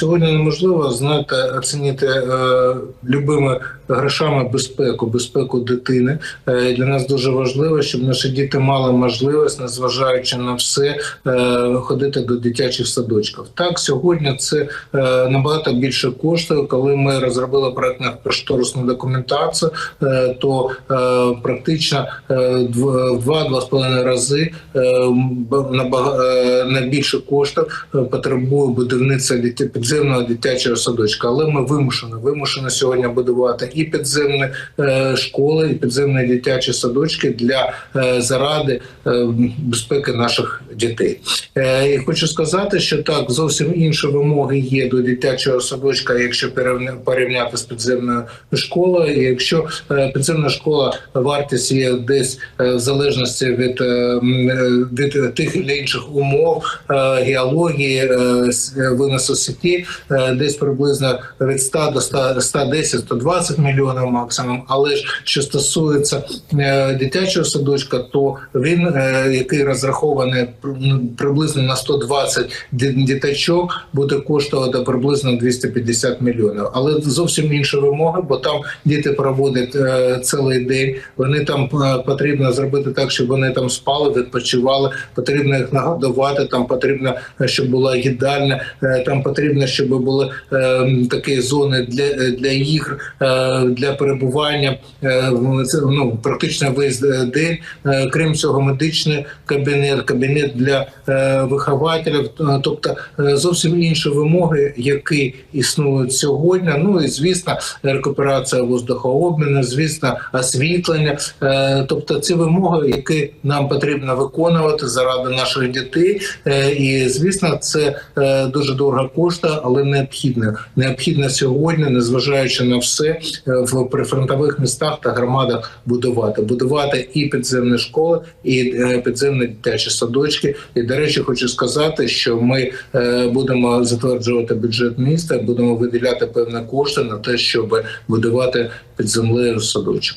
сьогодні неможливо знаєте, оцінити е, любими грошами безпеку, безпеку дитини. Е, для нас дуже важливо, щоб наші діти мали можливість, незважаючи на все, е, ходити до дитячих садочків. Так, сьогодні це е, набагато більше коштує. Коли ми розробили проектно кошторисну документацію, е, то е, практично е, два-два з половиною рази е, набага- е, на більше коштів е, потребує будівництва дитя- підземного дитячого садочка. Але ми вимушені вимушені сьогодні будувати і підземні е, школи, і підземні дитячі садочки для е, заради е, безпеки наших дітей. І хочу сказати, що так зовсім інші вимоги є до дитячого садочка, якщо порівня- порівняти з підземною школою. Якщо підземна школа вартість є десь в залежності від, від тих чи інших умов геології, е, виносу сіті, е, десь приблизно від 100 до 100, 110 120 мільйонів максимум. Але ж що стосується е, дитячого садочка, то він, е, який розрахований ну, приблизно на 120 ді- діточок, буде коштувати приблизно 250 мільйонів. Але зовсім інші вимоги, бо там діти проводять цілий день. Вони там потрібно зробити так, щоб вони там спали, відпочивали. Потрібно їх нагодувати. Там потрібно, щоб була їдальня. Там потрібно, щоб були е, такі зони для, для ігр, е, для перебування. е, ну, практично весь е, день. Крім цього, медичний кабінет, кабінет для вихователів. Тобто зовсім інші вимоги, які існують сьогодні. Ну і звісно, рекуперація воздухообміну, звісно, освітлення. Тобто, ці вимоги, які нам потрібно виконувати заради наших дітей. І звісно, це дуже дорого коштує, але необхідно. Необхідно сьогодні, незважаючи на все, е, в прифронтових містах та громадах будувати, будувати і підземні школи, і е, підземні дитячі садочки. І до речі, хочу сказати, що ми е, будемо затверджувати бюджет міста, будемо виділяти певні кошти на те, щоб будувати під землею садочок.